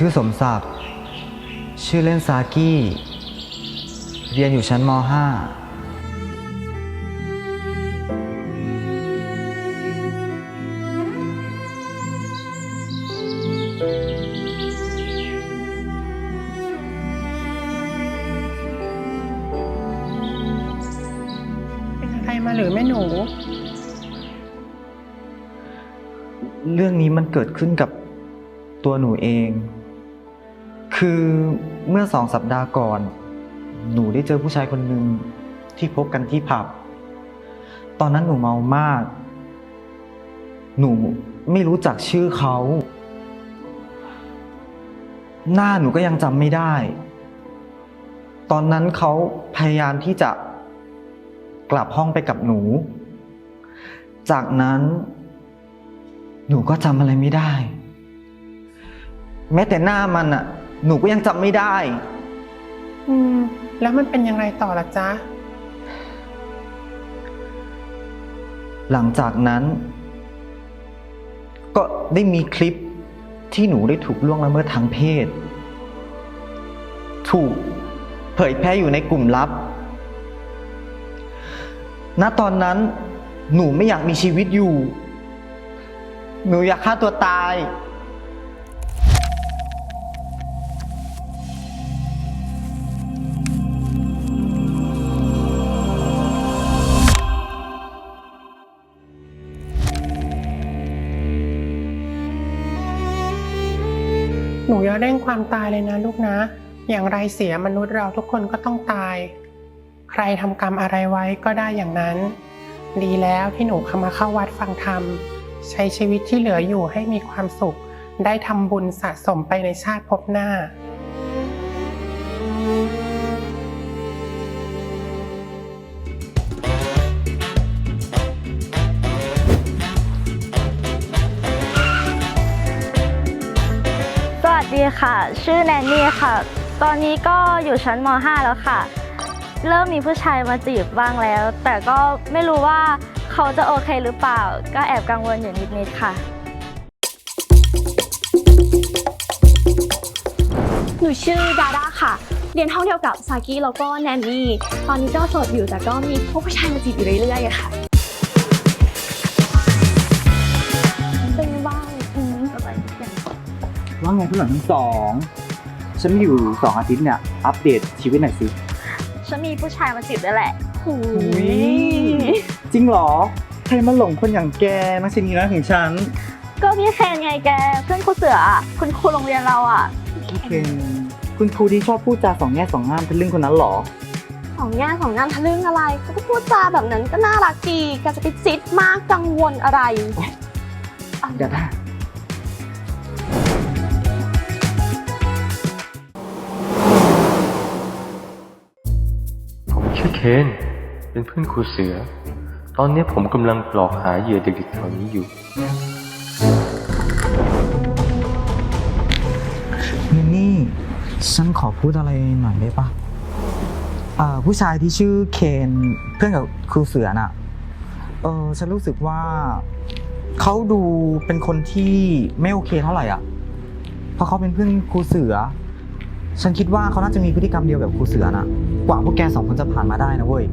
ชื่อสมศักดิ์ ชื่อเล่นซากี้ เรียนอยู่ชั้นม .5 เป็นอะไรมาหรือแม่หนู เรื่องนี้มันเกิดขึ้นกับตัวหนูเอง คือเมื่อสองสัปดาห์ก่อน หนูได้เจอผู้ชายคนหนึ่งที่พบกันที่ผับ ตอนนั้นหนูเมามาก หนูไม่รู้จักชื่อเขา หน้าหนูก็ยังจำไม่ได้ ตอนนั้นเขาพยายามที่จะกลับห้องไปกับหนู จากนั้น หนูก็จำอะไรไม่ได้ แม้แต่หน้ามันอะ หนูก็ยังจำไม่ได้ อืม แล้วมันเป็นยังไงต่อละจ๊ะ หลังจากนั้น ก็ได้มีคลิปที่หนูได้ถูกล่วงละเมิดทางเพศ ถูกเผยแพร่อยู่ในกลุ่มลับ ณ ตอนนั้นหนูไม่อยากมีชีวิตอยู่ หนูอยากฆ่าตัวตาย อย่าเร่งความตายเลยนะลูกนะ อย่างไรเสียมนุษย์เราทุกคนก็ต้องตาย ใครทำกรรมอะไรไว้ก็ได้อย่างนั้น ดีแล้วที่หนูเข้ามาเข้าวัดฟังธรรม ใช้ชีวิตที่เหลืออยู่ให้มีความสุข ได้ทำบุญสะสมไปในชาติภพหน้าส วัสดีค่ะ ชื่อแนนนี่ค่ะ ตอนนี้ก็อยู่ชั้นม .5 แล้วค่ะ เริ่มมีผู้ชายมาจีบบ้างแล้ว แต่ก็ไม่รู้ว่าเขาจะโอเคหรือเปล่า ก็แอบกังวลอยู่นิดๆค่ะ หนูชื่อดาด้าค่ะ เรียนห้องเดียวกับซากิแล้วก็แนนนี่ ตอนนี้ก็โสดอยู่แต่ก็มีพวกผู้ชายมาจีบอยู่เรื่อยๆค่ะ ว่าไงผู้หลังทั้งสองฉันมีอยู่สองอาทิตย์เนี่ย อัปเดตชีวิตหน่อยสิฉันมีผู้ชายมาจีบด้วยแหละหูอุ๊ยยจริงเหรอ ใครมาหลงคนอย่างแกนักชินีน้อยของฉัน ก็พี่เคนไงแก เพื่อนครูเสืออะคุณครูโรงเรียนเราอะโอเคคุณครูที่ชอบพูดจาสองแง่สองงามเป็นเรื่องคนนั้นเหรอ สองงานสองงานทะลึ่งอะไรเขาก็พูดจาแบบนั้นก็น่ารักดีแกจะไปจิตมากกังวลอะไร เดี๋ยวนะี่เคน เป็นเพื่อนครูเสือ ตอนนี้ผมกำลังหลอกหาเหยื่อเด็กๆแถวนี้อยู่ มินนี่ ฉันขอพูดอะไรหน่อยได้ปะอ่าผู้ชายที่ชื่อเคนเพื่อนกับครูเสือน่ะ เออฉันรู้สึกว่าเขาดูเป็นคนที่ไม่โอเคเท่าไหร่อะ เพราะเขาเป็นเพื่อนครูเสือ ฉันคิดว่าเขาน่าจะมีพฤติกรรมเดียวแบบครูเสือน่ะ กว่าพวกแกสองคนจะผ่านมาได้นะเว้ย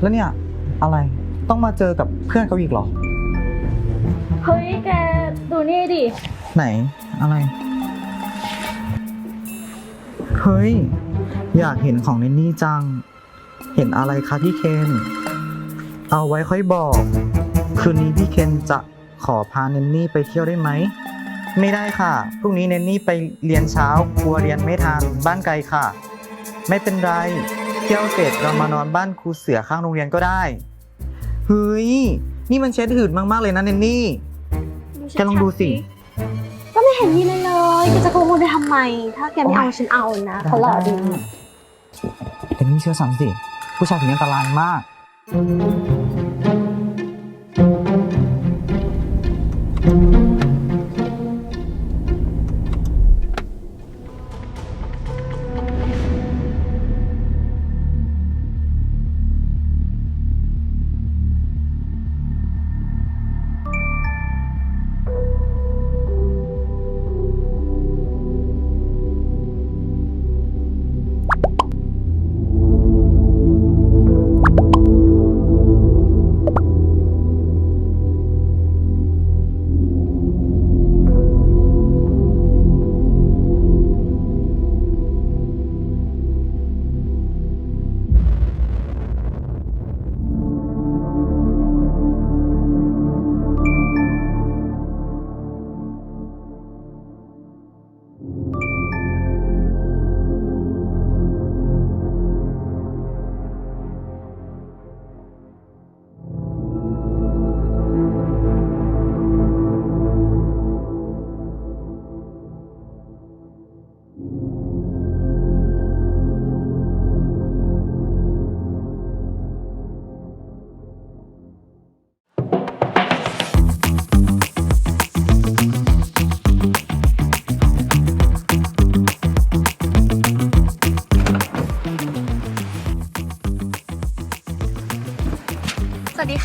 แล้วเนี่ยอะไรต้องมาเจอกับเพื่อนเขาอีกเหรอ เฮ้ยแกดูนี่ดิ ไหนอะไร เฮ้ย อยากเห็นของเนนนี่จัง เห็นอะไรคะพี่เคน เอาไว้ค่อยบอก คืนนี้พี่เคนจะขอพาเนนนี่ไปเที่ยวได้ไหม ไม่ได้ค่ะ พรุ่งนี้เนนนี่ไปเรียนเช้ากลัวเรียนไม่ทันบ้านไกลค่ะ ไม่เป็นไร เที่ยวเสร็จเรามานอนบ้านครูเสือข้างโรงเรียนก็ได้ เฮ้ย นี่มันเช็ดหืดมาก ๆ เลยนะเนนนี่ แกลองดูสิ ก็ไม่เห็นมีเลยเลยแกจะกังวลไปทำไม ถ้าแกไม่เอาฉันเอานะเขาหล่อดี แต่นี่เชื่อฉันสิ ผู้ชายคนนี้อันตรายมาก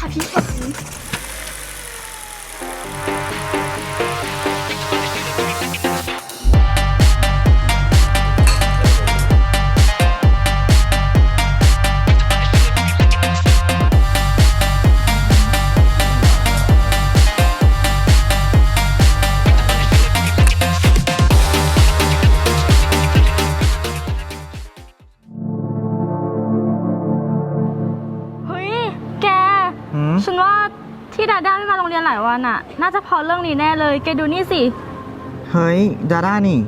วัส ฉันว่าที่ดาด้าไม่มาโรงเรียนหลายวันอะน่าจะเพอเรื่องนี้แน่เลยแกดูนี่สิ เฮ้ยดาด้านี่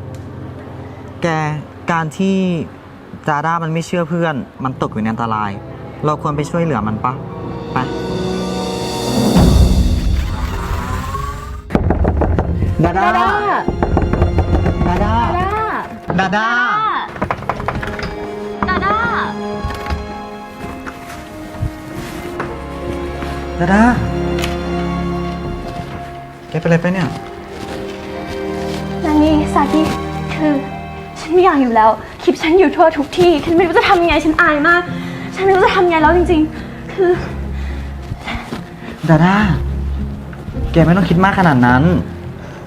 แกการที่ดาด้ามันไม่เชื่อเพื่อน มันตกอยู่ในอันตราย เราควรไปช่วยเหลือมันปะไปดาด้าดาด้าดาด้าดาด้าดา แกเป็นอะไรไปเนี่ยนันนี่ซากิคือ ฉันไม่อยากอยู่แล้ว คลิปฉันอยู่ทั่วทุกที่ ฉันไม่รู้จะทำยังไง ฉันอายมาก ฉันไม่รู้จะทำยังไงแล้วจริง ๆ คือ ดาด้าแกไม่ต้องคิดมากขนาดนั้น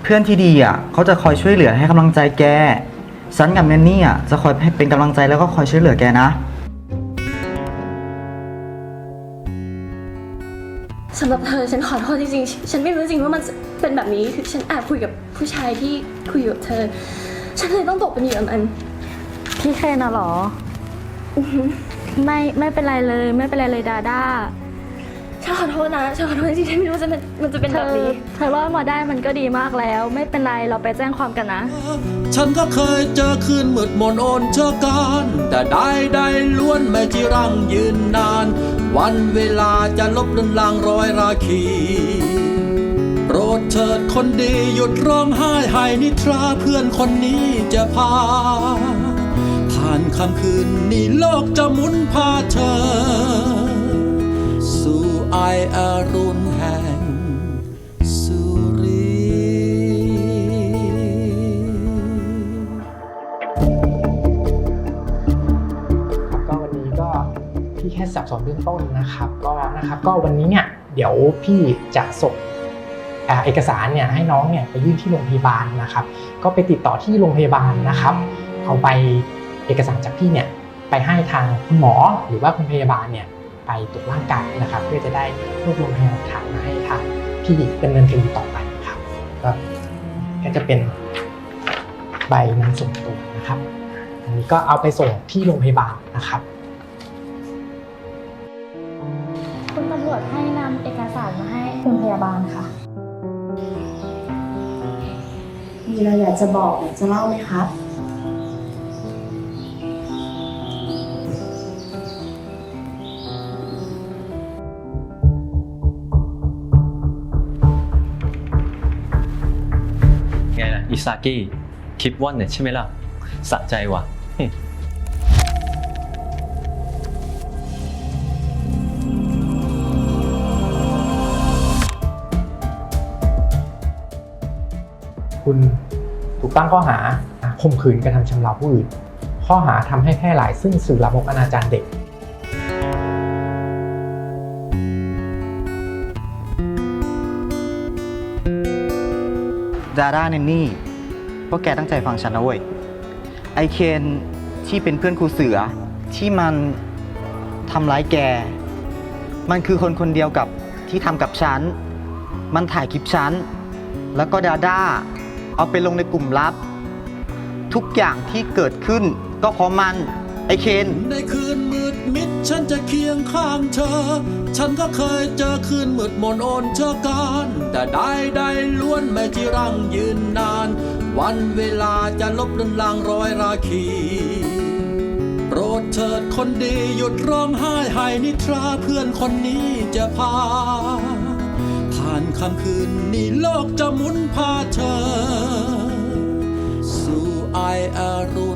เพื่อนที่ดีอะเขาจะคอยช่วยเหลือให้กำลังใจแก ฉันกับแนนนี่อะจะคอยให้เป็นกำลังใจแล้วก็คอยช่วยเหลือแกนะ สำหรับเธอฉันขอโทษจริงๆ ฉันไม่รู้จริงว่ามันจะเป็นแบบนี้คือฉันแอบคุยกับผู้ชายที่คุยอยู่กับเธอ ฉันเลยต้องตกเป็นเหยื่อมัน พี่เคนน่ะเหรอ ไม่ไม่เป็นไรเลย ไม่เป็นไรเลยดาด้าฉันขอโทษนะฉันขอโทษจริงๆฉันไม่รู้ว่าจะเป็นมันจะเป็นเธแบบอนี้ เธอรอดมาได้มันก็ดีมากแล้ว ไม่เป็นไรเราไปแจ้งความกันนะ ฉันก็เคยเจอคืนมืดมนโอนเชอการ แต่ได้ได้ล้วนไม่จีรังยืนนาน วันเวลาจะลบเลือนลางรอยราคี โปรดเถิดคนดีหยุดร้องไห้ให้นิทราเพื่อนคนนี้จะพา ผ่านคำคืนนี้โลกจะหมุนพาเธอ สู่ไออรุณแห่ง สับสนเบื้องต้นนะครับก็นะครับก็วันนี้เนี่ยเดี๋ยวพี่จะส่งเอกสารเนี่ยให้น้องเนี่ยไปยื่นที่โรงพยาบาลนะครับ ก็ไปติดต่อที่โรงพยาบาลนะครับเอาไปเอกสารจากพี่เนี่ยไปให้ทางคุณหมอหรือว่าคุณพยาบาลเนี่ยไปตรวจร่างกายนะครับ เพื่อจะได้รวบรวมพยานหลักฐานมาให้ทางพี่ดำเนินคดีต่อไปครับก็ก็จะเป็นใบนำส่งตัวนะครับ อันนี้ก็เอาไปส่งที่โรงพยาบาลนะครับ คุณพยาบาลค่ะ มีอะไรอยากจะบอกอยากจะเล่าไหมครับไงล่ะอิซากิคลิปว่อนเนี่ยใช่ไหมล่ะ สะใจว่ะ คุณถูกตั้งข้อหาข่มขืนกระทำชำเราผู้อื่น ข้อหาทำให้แพร่หลายซึ่งสื่อลามกอนาจารเด็ก ดาด้าเนนนี่พวกแกตั้งใจฟังฉันนะเว้ย ไอเคนที่เป็นเพื่อนครูเสือที่มันทำร้ายแก มันคือคนคนเดียวกับที่ทำกับฉัน มันถ่ายคลิปฉัน แล้วก็ดาด้า เอาไปลงในกลุ่มลับ ทุกอย่างที่เกิดขึ้น ก็เพราะมันไอเคน ในคืนมืดมิดฉันจะเคียงข้างเธอ ฉันก็เคยเจอคืนมืดมนโอนเชอการแต่ได้ได้ล้วนไม่จีรังยืนนาน วันเวลาจะลบเลือนลางร้อยราคี โปรดเถิดคนดีหยุดร้องไห้ให้นิทราเพื่อนคนนี้จะพา ค่ำคืนนี้โลกจะหมุนพาเธอ สู่ไออารู